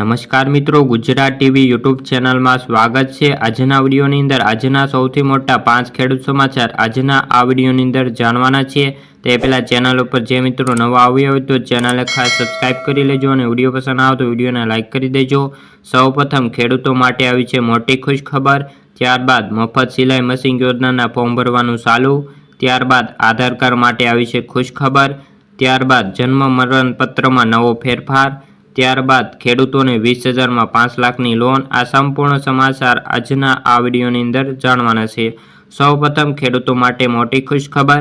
નમસ્કાર મિત્રો, Gujarat TV YouTube ચેનલમાં સ્વાગત છે. આજના વિડીયોની અંદર આજના સૌથી મોટા પાંચ ખેડૂત સમાચાર આજના આ વિડીયોની અંદર જાણવાના છીએ. તે પહેલાં ચેનલ ઉપર જે મિત્રો નવા આવ્યા હોય તો ચેનલને ખાસ સબસ્ક્રાઇબ કરી લેજો અને વીડિયો પસંદ આવે તો વિડીયોને લાઇક કરી દેજો. સૌપ્રથમ ખેડૂતો માટે આવી છે મોટી ખુશ ખબર. ત્યારબાદ મફત સિલાઈ મશીન યોજનાના ફોર્મ ભરવાનું ચાલુ. ત્યારબાદ આધાર કાર્ડ માટે આવી છે ખુશ ખબર. ત્યારબાદ જન્મ મરણપત્રમાં નવો ફેરફાર. ત્યારબાદ ખેડૂતોને વીસ હજારમાં પાંચ લાખની લોન. આ સંપૂર્ણ સમાચાર આજના આ વિડીયોની અંદર જાણવાના છે. સૌપ્રથમ ખેડૂતો માટે મોટી ખુશખબર.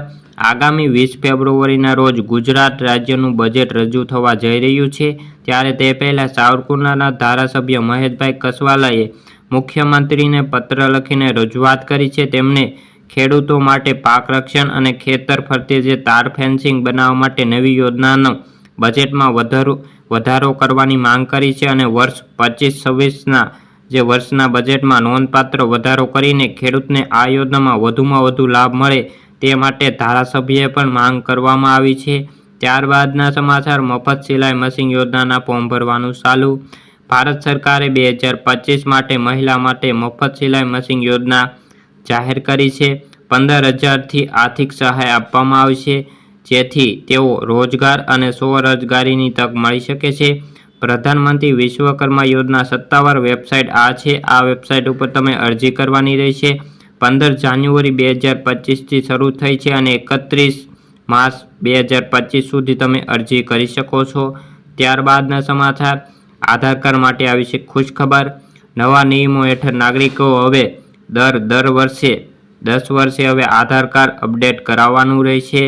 આગામી વીસ ફેબ્રુઆરીના રોજ ગુજરાત રાજ્યનું બજેટ રજૂ થવા જઈ રહ્યું છે. ત્યારે તે પહેલાં સાવરકુંડલાના ધારાસભ્ય મહેશભાઈ કસવાલાએ મુખ્યમંત્રીને પત્ર લખીને રજૂઆત કરી છે. તેમણે ખેડૂતો માટે પાક રક્ષણ અને ખેતર ફરતે જે તાર ફેન્સિંગ બનાવવા માટે નવી યોજનાનો બજેટમાં વધારો વધારો કરવાની માંગ કરી છે અને વર્ષ પચીસ છવ્વીસના, જે વર્ષના બજેટમાં નોંધપાત્ર વધારો કરીને ખેડૂતને આ યોજનામાં વધુમાં વધુ લાભ મળે તે માટે ધારાસભ્યએ પણ માંગ કરવામાં આવી છે. ત્યારબાદના સમાચાર, મફત સિલાઈ મશીન યોજનાના ફોર્મ ભરવાનું ચાલુ. ભારત સરકારે બે હજાર પચીસ માટે મહિલા માટે મફત સિલાઈ મશીન યોજના જાહેર કરી છે. પંદર હજારથી આર્થિક સહાય આપવામાં આવશે જેથી તેઓ રોજગાર અને સ્વરોજગારીની તક મળી શકે છે. પ્રધાનમંત્રી વિશ્વકર્મા યોજના સત્તાવાર વેબસાઇટ આ છે. આ વેબસાઇટ ઉપર તમે અરજી કરવાની રહેશે. પંદર જાન્યુઆરી બે હજાર પચીસથી શરૂ થઈ છે અને એકત્રીસ માર્ચ બે હજાર પચીસ સુધી તમે અરજી કરી શકો છો. ત્યારબાદના સમાચાર. આધાર કાર્ડ માટે આવી છે ખુશખબર નવા નિયમો હેઠળ નાગરિકો હવે દર દર વર્ષે, દસ વર્ષે હવે આધાર કાર્ડ અપડેટ કરાવવાનું રહેશે.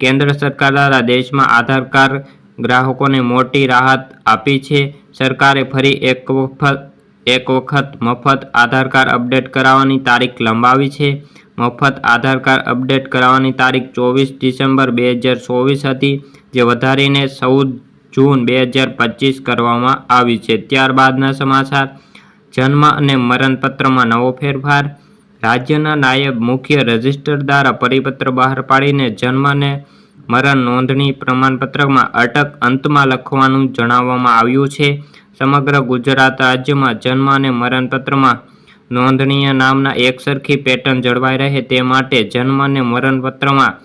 કેન્દ્ર સરકાર દ્વારા દેશમાં આધાર કાર્ડ ગ્રાહકોને મોટી રાહત આપી છે. સરકારે ફરી એક વખત એક વખત મફત આધાર કાર્ડ અપડેટ કરાવવાની તારીખ લંબાવી છે. મફત આધાર કાર્ડ અપડેટ કરાવવાની તારીખ ચોવીસ ડિસેમ્બર બે હજાર ચોવીસ હતી, જે વધારીને ચૌદ જૂન બે હજાર પચીસ કરવામાં આવી છે. ત્યારબાદના સમાચાર. જન્મ અને મરણપત્રમાં નવો ફેરફાર. રાજ્યના નાયબ મુખ્ય રજિસ્ટર દ્વારા પરિપત્ર બહાર પાડીને જન્મ અને મરણ નોંધણી પ્રમાણપત્રમાં અટક અંતમાં લખવાનું જણાવવામાં આવ્યું છે. સમગ્ર ગુજરાત રાજ્યમાં જન્મ અને મરણપત્રમાં નોંધણીય નામના એકસરખી પેટર્ન જળવાઈ રહે તે માટે જન્મ અને મરણપત્રમાં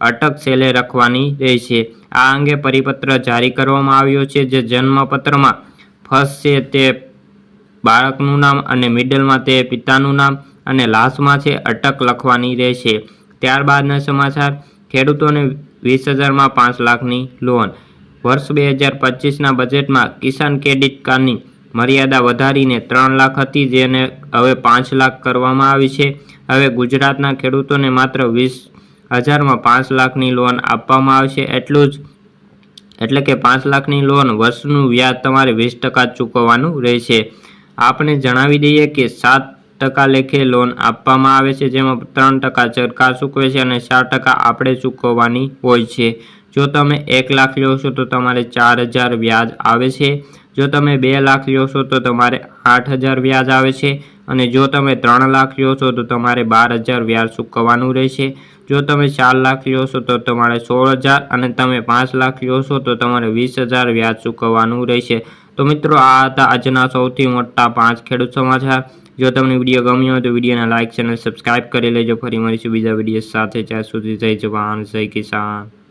અટક સેલે રાખવાની રહેશે. આ અંગે પરિપત્ર જારી કરવામાં આવ્યો છે જે જન્મપત્રમાં ફર્સ્ટ છે તે બાળકનું નામ અને મિડલમાં તે પિતાનું નામ અને લાસ્ટમાં છે અટક લખવાની રહેશે. ત્યારબાદના સમાચાર, ખેડૂતોને વીસ હજારમાં પાંચ લાખની લોન. વર્ષ બે હજાર પચીસના બજેટમાં કિસાન ક્રેડિટ કાર્ડની મર્યાદા વધારીને ત્રણ લાખ હતી, જેને હવે પાંચ લાખ કરવામાં આવી છે. હવે ગુજરાતના ખેડૂતોને માત્ર વીસ હજારમાં પાંચ લાખની લોન આપવામાં આવશે. એટલું જ, એટલે કે પાંચ લાખની લોન વર્ષનું વ્યાજ તમારે વીસ ટકા ચૂકવવાનું રહેશે. આપણે જણાવી દઈએ કે સાત ટકા લેખે લોન આપવામાં આવે છે, જેમાં ત્રણ ટકા સરકાર ચૂકવે છે અને ચાર ટકા આપણે ચૂકવવાની હોય છે. જો તમે એક લાખ લો તો તમારે ચાર હજાર વ્યાજ આવે છે. જો તમે બે લાખ લો તો તમારે આઠ હજાર વ્યાજ આવે છે. અને જો તમે ત્રણ લાખ લો તો તમારે બાર હજાર વ્યાજ ચૂકવવાનું રહેશે. જો તમે ચાર લાખ લો તો તમારે સોળ હજાર અને તમે પાંચ લાખ લો તો તમારે વીસ હજાર વ્યાજ ચૂકવવાનું રહેશે. તો મિત્રો, આ હતા આજના સૌથી મોટા પાંચ ખેડૂત સમાચાર. જો તમને વીડિયો ગમ્યો હોય તો વિડીયોને લાઇક ચેનલ સબસ્ક્રાઇબ કરી લેજો. ફરી મળીશું બીજા વીડિયો સાથે. ત્યાં સુધી થઈ જવાન, જય કિસાન.